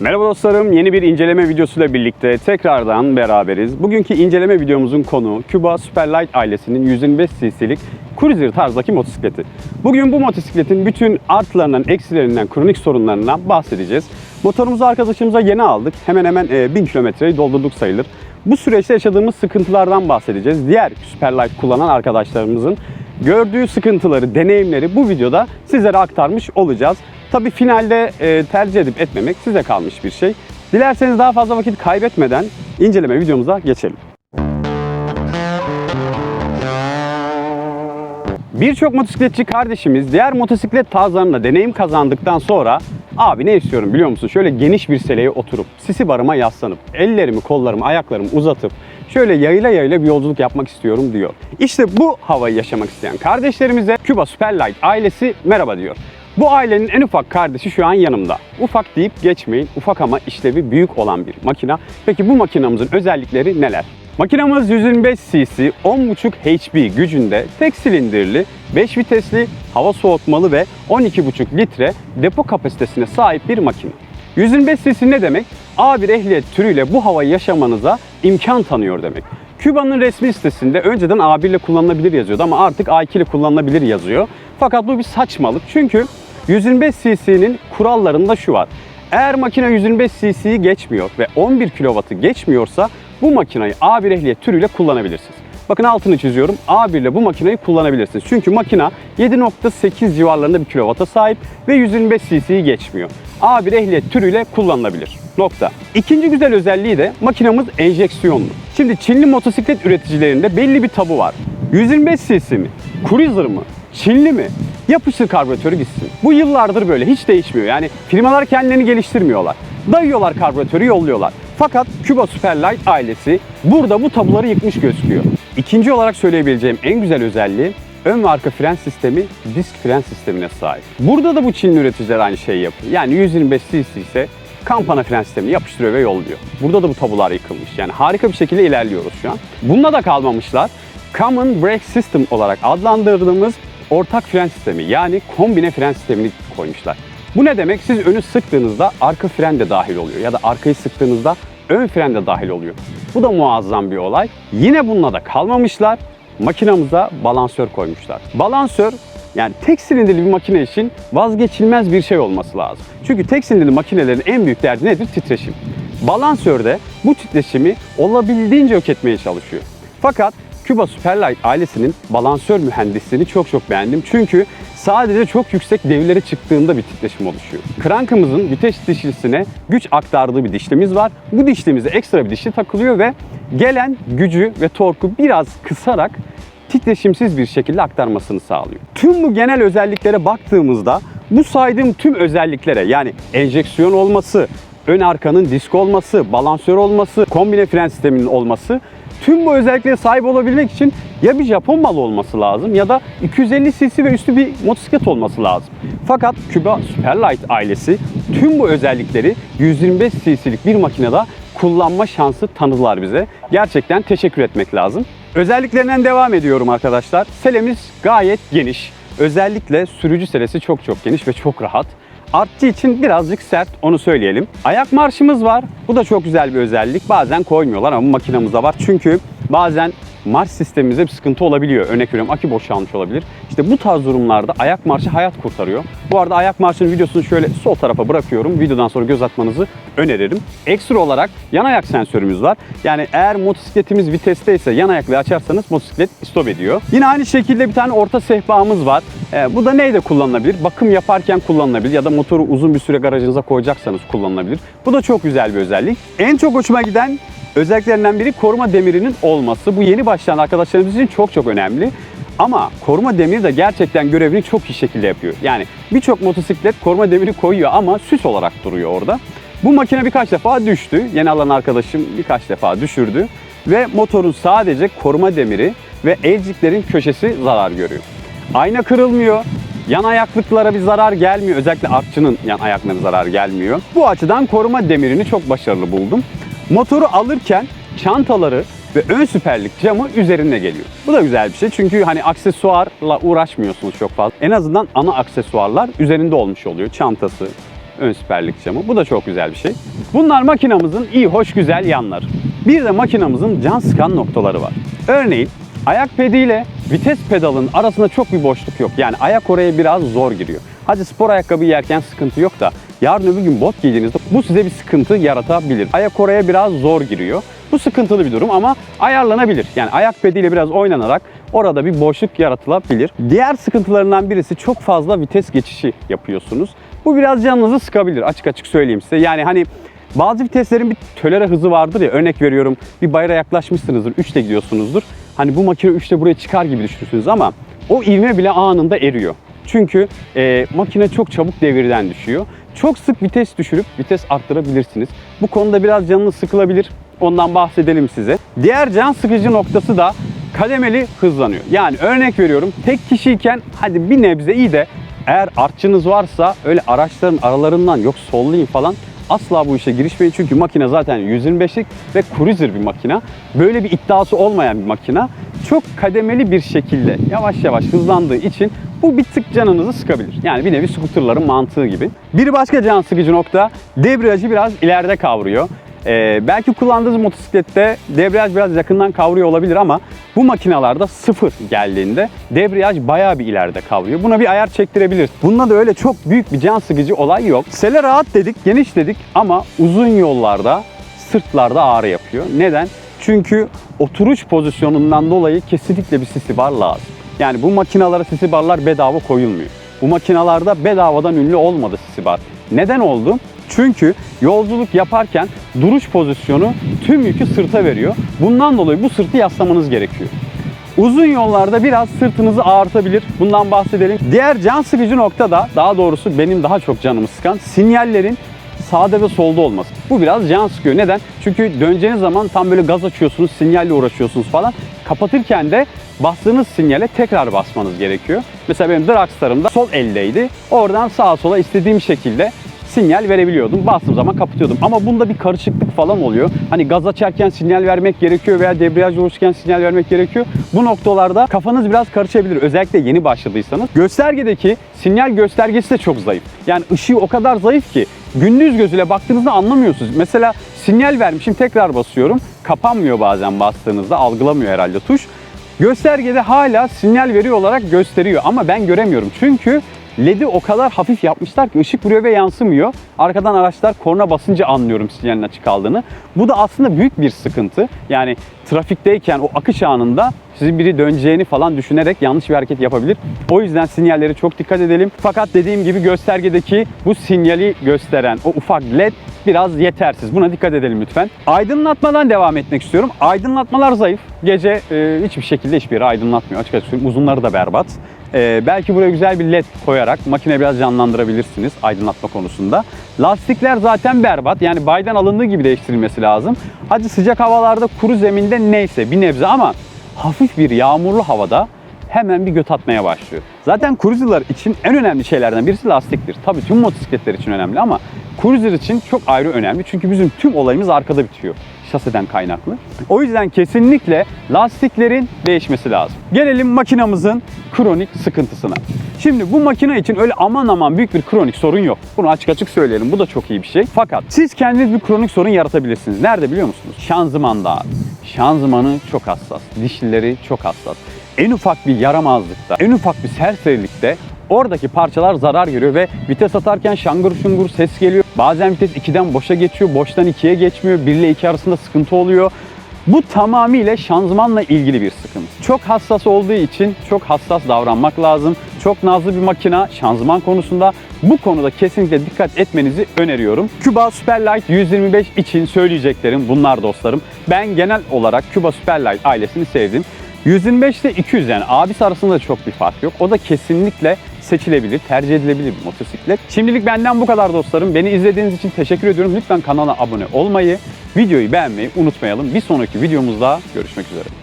Merhaba dostlarım, yeni bir inceleme videosuyla birlikte tekrardan beraberiz. Bugünkü inceleme videomuzun konuğu Cuba Superlight ailesinin 125 cc'lik cruiser tarzdaki motosikleti. Bugün bu motosikletin bütün artılarından, eksilerinden, kronik sorunlarından bahsedeceğiz. Motorumuzu arkadaşımıza yeni aldık. Hemen hemen e, 1000 kilometreyi doldurduk sayılır. Bu süreçte yaşadığımız sıkıntılardan bahsedeceğiz. Diğer Superlight kullanan arkadaşlarımızın gördüğü sıkıntıları, deneyimleri bu videoda sizlere aktarmış olacağız. Tabii finalde e, tercih edip etmemek size kalmış bir şey. Dilerseniz daha fazla vakit kaybetmeden inceleme videomuza geçelim. Birçok motosikletçi kardeşimiz diğer motosiklet tarzlarında deneyim kazandıktan sonra abi ne istiyorum biliyor musun? Şöyle geniş bir seleye oturup sisi barıma yaslanıp ellerimi, kollarımı, ayaklarımı uzatıp şöyle yayla yayla bir yolculuk yapmak istiyorum diyor. İşte bu havayı yaşamak isteyen kardeşlerimize Cuba Superlight ailesi merhaba diyor. Bu ailenin en ufak kardeşi şu an yanımda. Ufak deyip geçmeyin. Ufak ama işlevi büyük olan bir makina. Peki bu makinamızın özellikleri neler? Makinamız 125 cc 10.5 HP gücünde tek silindirli, 5 vitesli, hava soğutmalı ve 12.5 litre depo kapasitesine sahip bir makine. 125 cc ne demek? A1 ehliyet türüyle bu havayı yaşamanıza imkan tanıyor demek. Küba'nın resmi sitesinde önceden A1 ile kullanılabilir yazıyordu ama artık A2 ile kullanılabilir yazıyor. Fakat bu bir saçmalık çünkü 125 cc'nin kurallarında şu var. Eğer makine 125 cc'yi geçmiyor ve 11 kW'ı geçmiyorsa bu makineyi A1 ehliyet türüyle kullanabilirsiniz. Bakın altını çiziyorum. A1 ile bu makineyi kullanabilirsiniz. Çünkü makina 7.8 civarlarında bir kilovata sahip ve 125 cc'yi geçmiyor. A1 ehliyet türüyle kullanılabilir. Nokta. İkinci güzel özelliği de makinamız enjeksiyonlu. Şimdi Çinli motosiklet üreticilerinde belli bir tabu var. 125 cc mi? Cruiser mı? Çinli mi? Yapıştır karbüratörü gitsin. Bu yıllardır böyle hiç değişmiyor. Yani firmalar kendilerini geliştirmiyorlar. Dayıyorlar karbüratörü yolluyorlar. Fakat Cuba Superlight ailesi burada bu tabuları yıkmış gözüküyor. İkinci olarak söyleyebileceğim en güzel özelliği ön ve arka fren sistemi disk fren sistemine sahip. Burada da bu Çinli üreticiler aynı şeyi yapıyor. Yani 125 cc ise kampana fren sistemini yapıştırıyor ve yolluyor. Burada da bu tabular yıkılmış. Yani harika bir şekilde ilerliyoruz şu an. Bununla da kalmamışlar. Common Brake System olarak adlandırdığımız ortak fren sistemi yani kombine fren sistemini koymuşlar. Bu ne demek? Siz önü sıktığınızda arka fren de dahil oluyor ya da arkayı sıktığınızda ön fren de dahil oluyor. Bu da muazzam bir olay. Yine bununla da kalmamışlar. Makinamıza balansör koymuşlar. Balansör yani tek silindirli bir makine için vazgeçilmez bir şey olması lazım. Çünkü tek silindirli makinelerin en büyük derdi nedir? Titreşim. Balansör de bu titreşimi olabildiğince yok etmeye çalışıyor. Fakat Cuba Superlight ailesinin balansör mühendisliğini çok çok beğendim. Çünkü sadece çok yüksek devirlere çıktığında bir titreşim oluşuyor. Krankımızın vites dişlisine güç aktardığı bir dişlimiz var. Bu dişlimize ekstra bir dişli takılıyor ve gelen gücü ve torku biraz kısarak titreşimsiz bir şekilde aktarmasını sağlıyor. Tüm bu genel özelliklere baktığımızda bu saydığım tüm özelliklere yani enjeksiyon olması, ön arkanın disk olması, balansör olması, kombine fren sisteminin olması tüm bu özelliklere sahip olabilmek için ya bir Japon malı olması lazım ya da 250 cc ve üstü bir motosiklet olması lazım. Fakat Cuba Superlight ailesi tüm bu özellikleri 125 cc'lik bir makinede kullanma şansı tanıdılar bize. Gerçekten teşekkür etmek lazım. Özelliklerinden devam ediyorum arkadaşlar. Selemiz gayet geniş. Özellikle sürücü selesi çok çok geniş ve çok rahat. Artçı için birazcık sert onu söyleyelim. Ayak marşımız var. Bu da çok güzel bir özellik. Bazen koymuyorlar ama makinamızda var. Çünkü bazen marş sistemimizde bir sıkıntı olabiliyor. Örnek veriyorum akü boşalmış olabilir. İşte bu tarz durumlarda ayak marşı hayat kurtarıyor. Bu arada ayak marşının videosunu şöyle sol tarafa bırakıyorum. Videodan sonra göz atmanızı öneririm. Ekstra olarak yan ayak sensörümüz var. Yani eğer motosikletimiz vitesteyse yan ayakla açarsanız motosiklet stop ediyor. Yine aynı şekilde bir tane orta sehpamız var. Ee, bu da neyle kullanılabilir? Bakım yaparken kullanılabilir ya da motoru uzun bir süre garajınıza koyacaksanız kullanılabilir. Bu da çok güzel bir özellik. En çok hoşuma giden özelliklerinden biri koruma demirinin olması. Bu yeni başlayan arkadaşlarımız için çok çok önemli. Ama koruma demiri de gerçekten görevini çok iyi şekilde yapıyor. Yani birçok motosiklet koruma demiri koyuyor ama süs olarak duruyor orada. Bu makine birkaç defa düştü. Yeni alan arkadaşım birkaç defa düşürdü. Ve motorun sadece koruma demiri ve elciklerin köşesi zarar görüyor. Ayna kırılmıyor. Yan ayaklıklara bir zarar gelmiyor. Özellikle artçının yan ayaklarına zarar gelmiyor. Bu açıdan koruma demirini çok başarılı buldum. Motoru alırken çantaları ve ön süperlik camı üzerine geliyor. Bu da güzel bir şey çünkü hani aksesuarla uğraşmıyorsunuz çok fazla. En azından ana aksesuarlar üzerinde olmuş oluyor. Çantası, ön siperlik camı. Bu da çok güzel bir şey. Bunlar makinamızın iyi, hoş, güzel yanları. Bir de makinamızın can sıkan noktaları var. Örneğin ayak pediyle vites pedalın arasında çok bir boşluk yok. Yani ayak oraya biraz zor giriyor. Hadi spor ayakkabı giyerken sıkıntı yok da yarın öbür gün bot giydiğinizde bu size bir sıkıntı yaratabilir. Ayak oraya biraz zor giriyor. Bu sıkıntılı bir durum ama ayarlanabilir. Yani ayak pediyle biraz oynanarak orada bir boşluk yaratılabilir. Diğer sıkıntılarından birisi çok fazla vites geçişi yapıyorsunuz. Bu biraz canınızı sıkabilir açık açık söyleyeyim size. Yani hani bazı viteslerin bir tölere hızı vardır ya örnek veriyorum bir bayrağa yaklaşmışsınızdır 3'te gidiyorsunuzdur. Hani bu makine 3'te buraya çıkar gibi düşünürsünüz ama o ivme bile anında eriyor. Çünkü e, makine çok çabuk devirden düşüyor. Çok sık vites düşürüp vites arttırabilirsiniz. Bu konuda biraz canınız sıkılabilir. Ondan bahsedelim size. Diğer can sıkıcı noktası da kademeli hızlanıyor. Yani örnek veriyorum tek kişiyken hadi bir nebze iyi de eğer artçınız varsa öyle araçların aralarından yok sollayın falan asla bu işe girişmeyin. Çünkü makine zaten 125'lik ve cruiser bir makina. Böyle bir iddiası olmayan bir makina. Çok kademeli bir şekilde yavaş yavaş hızlandığı için bu bir tık canınızı sıkabilir. Yani bir nevi skuterların mantığı gibi. Bir başka can sıkıcı nokta debriyajı biraz ileride kavruyor. Ee, belki kullandığınız motosiklette debriyaj biraz yakından kavruyor olabilir ama bu makinalarda sıfır geldiğinde debriyaj bayağı bir ileride kavruyor. Buna bir ayar çektirebiliriz. Bunda da öyle çok büyük bir can sıkıcı olay yok. Sele rahat dedik, geniş dedik ama uzun yollarda sırtlarda ağrı yapıyor. Neden? Çünkü oturuş pozisyonundan dolayı kesinlikle bir sisi bar lazım. Yani bu makinalara sisi barlar bedava koyulmuyor. Bu makinalarda bedavadan ünlü olmadı sisi bar. Neden oldu? Çünkü yolculuk yaparken duruş pozisyonu tüm yükü sırta veriyor. Bundan dolayı bu sırtı yaslamanız gerekiyor. Uzun yollarda biraz sırtınızı ağrıtabilir. Bundan bahsedelim. Diğer can sıkıcı nokta da daha doğrusu benim daha çok canımı sıkan sinyallerin sağda ve solda olması. Bu biraz can sıkıyor. Neden? Çünkü döneceğiniz zaman tam böyle gaz açıyorsunuz, sinyalle uğraşıyorsunuz falan. Kapatırken de bastığınız sinyale tekrar basmanız gerekiyor. Mesela benim Dragstar'ım da sol eldeydi. Oradan sağa sola istediğim şekilde sinyal verebiliyordum. Bastığım zaman kapatıyordum. Ama bunda bir karışıklık falan oluyor. Hani gaz açarken sinyal vermek gerekiyor veya debriyaj olurken sinyal vermek gerekiyor. Bu noktalarda kafanız biraz karışabilir. Özellikle yeni başladıysanız. Göstergedeki sinyal göstergesi de çok zayıf. Yani ışığı o kadar zayıf ki gündüz gözüyle baktığınızda anlamıyorsunuz. Mesela sinyal vermişim tekrar basıyorum. Kapanmıyor bazen bastığınızda algılamıyor herhalde tuş. Göstergede hala sinyal veriyor olarak gösteriyor ama ben göremiyorum. Çünkü LED'i o kadar hafif yapmışlar ki ışık vuruyor ve yansımıyor. Arkadan araçlar korna basınca anlıyorum sinyalin açık kaldığını. Bu da aslında büyük bir sıkıntı. Yani trafikteyken o akış anında sizin biri döneceğini falan düşünerek yanlış bir hareket yapabilir. O yüzden sinyalleri çok dikkat edelim. Fakat dediğim gibi göstergedeki bu sinyali gösteren o ufak led biraz yetersiz. Buna dikkat edelim lütfen. Aydınlatmadan devam etmek istiyorum. Aydınlatmalar zayıf. Gece e, hiçbir şekilde hiçbir yeri aydınlatmıyor. Açık açık söyleyeyim. Uzunları da berbat. E, belki buraya güzel bir led koyarak makine biraz canlandırabilirsiniz aydınlatma konusunda. Lastikler zaten berbat. Yani baydan alındığı gibi değiştirilmesi lazım. Hadi sıcak havalarda kuru zeminde neyse bir nebze ama hafif bir yağmurlu havada hemen bir göt atmaya başlıyor. Zaten cruiser'lar için en önemli şeylerden birisi lastiktir. Tabii tüm motosikletler için önemli ama cruiser için çok ayrı önemli. Çünkü bizim tüm olayımız arkada bitiyor. Şaseden kaynaklı. O yüzden kesinlikle lastiklerin değişmesi lazım. Gelelim makinamızın kronik sıkıntısına. Şimdi bu makine için öyle aman aman büyük bir kronik sorun yok. Bunu açık açık söyleyelim. Bu da çok iyi bir şey. Fakat siz kendiniz bir kronik sorun yaratabilirsiniz. Nerede biliyor musunuz? Şanzımanda. Şanzımanı çok hassas. Dişlileri çok hassas. En ufak bir yaramazlıkta, en ufak bir serserilikte oradaki parçalar zarar görüyor ve vites atarken şangır şungur ses geliyor. Bazen vites 2'den boşa geçiyor, boştan 2'ye geçmiyor. 1 ile 2 arasında sıkıntı oluyor. Bu tamamıyla şanzımanla ilgili bir sıkıntı. Çok hassas olduğu için çok hassas davranmak lazım. Çok nazlı bir makina şanzıman konusunda. Bu konuda kesinlikle dikkat etmenizi öneriyorum. Cuba Superlight 125 için söyleyeceklerim bunlar dostlarım. Ben genel olarak Cuba Superlight ailesini sevdim. 125 ile 200 yani abisi arasında da çok bir fark yok. O da kesinlikle seçilebilir, tercih edilebilir bir motosiklet. Şimdilik benden bu kadar dostlarım. Beni izlediğiniz için teşekkür ediyorum. Lütfen kanala abone olmayı, videoyu beğenmeyi unutmayalım. Bir sonraki videomuzda görüşmek üzere.